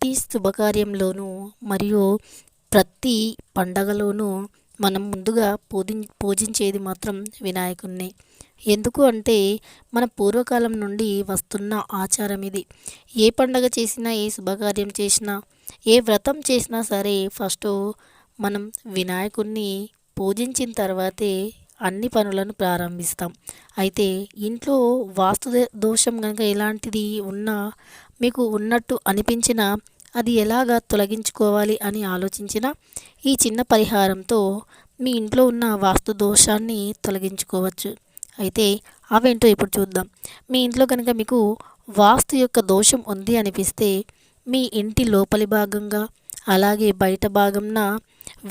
ప్రతి శుభకార్యంలోనూ మరియు ప్రతి పండగలోనూ మనం ముందుగా పూజి పూజించేది మాత్రం వినాయకుణ్ణి. ఎందుకు అంటే మన పూర్వకాలం నుండి వస్తున్న ఆచారం ఇది. ఏ పండగ చేసినా ఏ శుభకార్యం చేసినా ఏ వ్రతం చేసినా సరే ఫస్ట్ మనం వినాయకుణ్ణి పూజించిన తర్వాతే అన్ని పనులను ప్రారంభిస్తాం. అయితే ఇంట్లో వాస్తు దోషం కనుక ఎలాంటిది ఉన్నా మీకు ఉన్నట్టు అనిపించిన అది ఎలాగా తొలగించుకోవాలి అని ఆలోచించిన ఈ చిన్న పరిహారంతో మీ ఇంట్లో ఉన్న వాస్తు దోషాన్ని తొలగించుకోవచ్చు. అయితే అవేంటో ఇప్పుడు చూద్దాం. మీ ఇంట్లో కనుక మీకు వాస్తు యొక్క దోషం ఉంది అనిపిస్తే మీ ఇంటి లోపలి భాగంగా అలాగే బయట భాగంన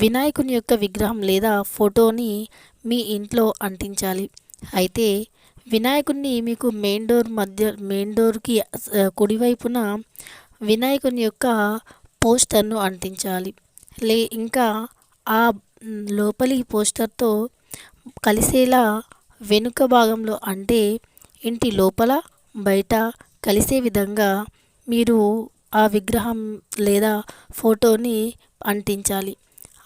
వినాయకుని యొక్క విగ్రహం లేదా ఫోటోని మీ ఇంట్లో అంటించాలి. అయితే వినాయకుడిని మీకు మెయిన్ డోర్ మధ్య మెయిన్ డోర్కి కుడివైపున వినాయకుని యొక్క పోస్టర్ను అంటించాలి. లే ఇంకా ఆ లోపలి పోస్టర్తో కలిసేలా వెనుక భాగంలో అంటే ఇంటి లోపల బయట కలిసే విధంగా మీరు ఆ విగ్రహం లేదా ఫోటోని అంటించాలి.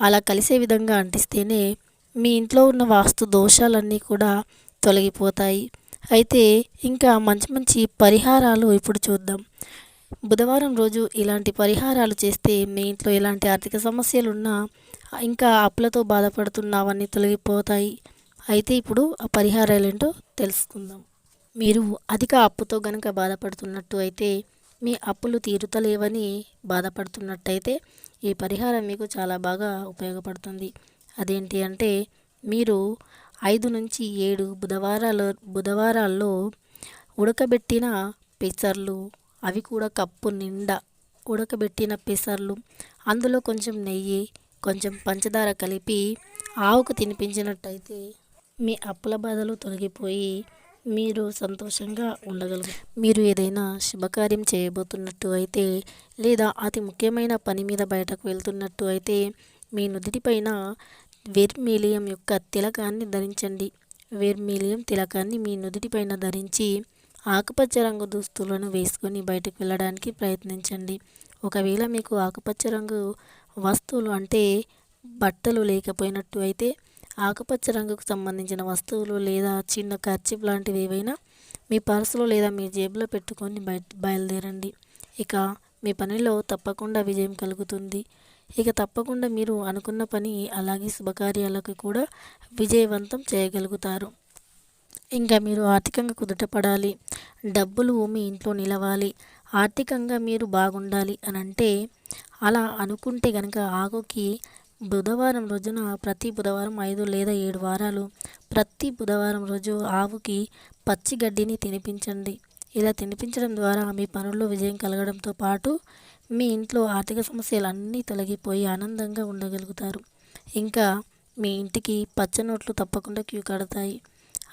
అలా కలిసే విధంగా అంటిస్తేనే మీ ఇంట్లో ఉన్న వాస్తు దోషాలన్నీ కూడా తొలగిపోతాయి. అయితే ఇంకా మంచి మంచి పరిహారాలు ఇప్పుడు చూద్దాం. బుధవారం రోజు ఇలాంటి పరిహారాలు చేస్తే మీ ఇంట్లో ఎలాంటి ఆర్థిక సమస్యలు ఉన్నా ఇంకా అప్పులతో బాధపడుతున్న అవన్నీ తొలగిపోతాయి. అయితే ఇప్పుడు ఆ పరిహారాలు ఏంటో తెలుసుకుందాం. మీరు అధిక అప్పుతో గనక బాధపడుతున్నట్టు అయితే మీ అప్పులు తీరుతలేవని బాధపడుతున్నట్టయితే ఈ పరిహారం మీకు చాలా బాగా ఉపయోగపడుతుంది. అదేంటి అంటే మీరు ఐదు నుంచి ఏడు బుధవారాలు బుధవారాల్లో ఉడకబెట్టిన పెసర్లు అవి కూడా కప్పు నిండా ఉడకబెట్టిన పెసర్లు అందులో కొంచెం నెయ్యి కొంచెం పంచదార కలిపి ఆవుకు తినిపించినట్టయితే మీ అప్పుల బాధలు తొలగిపోయి మీరు సంతోషంగా ఉండగలరు. మీరు ఏదైనా శుభకార్యం చేయబోతున్నట్టు అయితే లేదా అతి ముఖ్యమైన పని మీద బయటకు వెళ్తున్నట్టు అయితే మీ నుదిటిపైన వెర్మీలియం యొక్క తిలకాన్ని ధరించండి. వెర్మీలియం తిలకాన్ని మీ నుదిటిపైన ధరించి ఆకుపచ్చ రంగు దుస్తులను వేసుకొని బయటకు వెళ్ళడానికి ప్రయత్నించండి. ఒకవేళ మీకు ఆకుపచ్చ రంగు వస్తువులు అంటే బట్టలు లేకపోయినట్టు అయితే ఆకుపచ్చ రంగుకు సంబంధించిన వస్తువులు లేదా చిన్న ఖర్చు లాంటివి ఏవైనా మీ పర్సులో లేదా మీ జేబులో పెట్టుకొని బయట బయలుదేరండి. ఇక మీ పనిలో తప్పకుండా విజయం కలుగుతుంది. ఇక తప్పకుండా మీరు అనుకున్న పని అలాగే శుభకార్యాలకు కూడా విజయవంతం చేయగలుగుతారు. ఇంకా మీరు ఆర్థికంగా కుదుటపడాలి. డబ్బులు మీ ఇంట్లో నిలవాలి. ఆర్థికంగా మీరు బాగుండాలి అని అంటే అలా అనుకుంటే కనుక ఆకుకి బుధవారం రోజున ప్రతి బుధవారం ఐదు లేదా ఏడు వారాలు ప్రతి బుధవారం రోజు ఆవుకి పచ్చి గడ్డిని తినిపించండి. ఇలా తినిపించడం ద్వారా మీ పనుల్లో విజయం కలగడంతో పాటు మీ ఇంట్లో ఆర్థిక సమస్యలు అన్నీ తొలగిపోయి ఆనందంగా ఉండగలుగుతారు. ఇంకా మీ ఇంటికి పచ్చ నోట్లు తప్పకుండా క్యూ కడతాయి.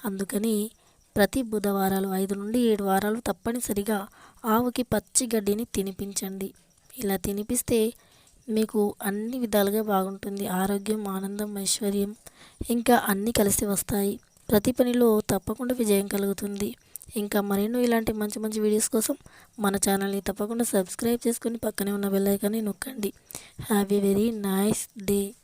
అందుకని ప్రతి బుధవారాలు ఐదు నుండి ఏడు వారాలు తప్పనిసరిగా ఆవుకి పచ్చి గడ్డిని తినిపించండి. ఇలా తినిపిస్తే మీకు అన్ని విధాలుగా బాగుంటుంది. ఆరోగ్యం ఆనందం ఐశ్వర్యం ఇంకా అన్నీ కలిసి వస్తాయి. ప్రతి పనిలో తప్పకుండా విజయం కలుగుతుంది. ఇంకా మరెన్నో ఇలాంటి మంచి మంచి వీడియోస్ కోసం మన ఛానల్ని తప్పకుండా సబ్స్క్రైబ్ చేసుకొని పక్కనే ఉన్న బెల్ ఐకాన్ని నొక్కండి. Have very nice day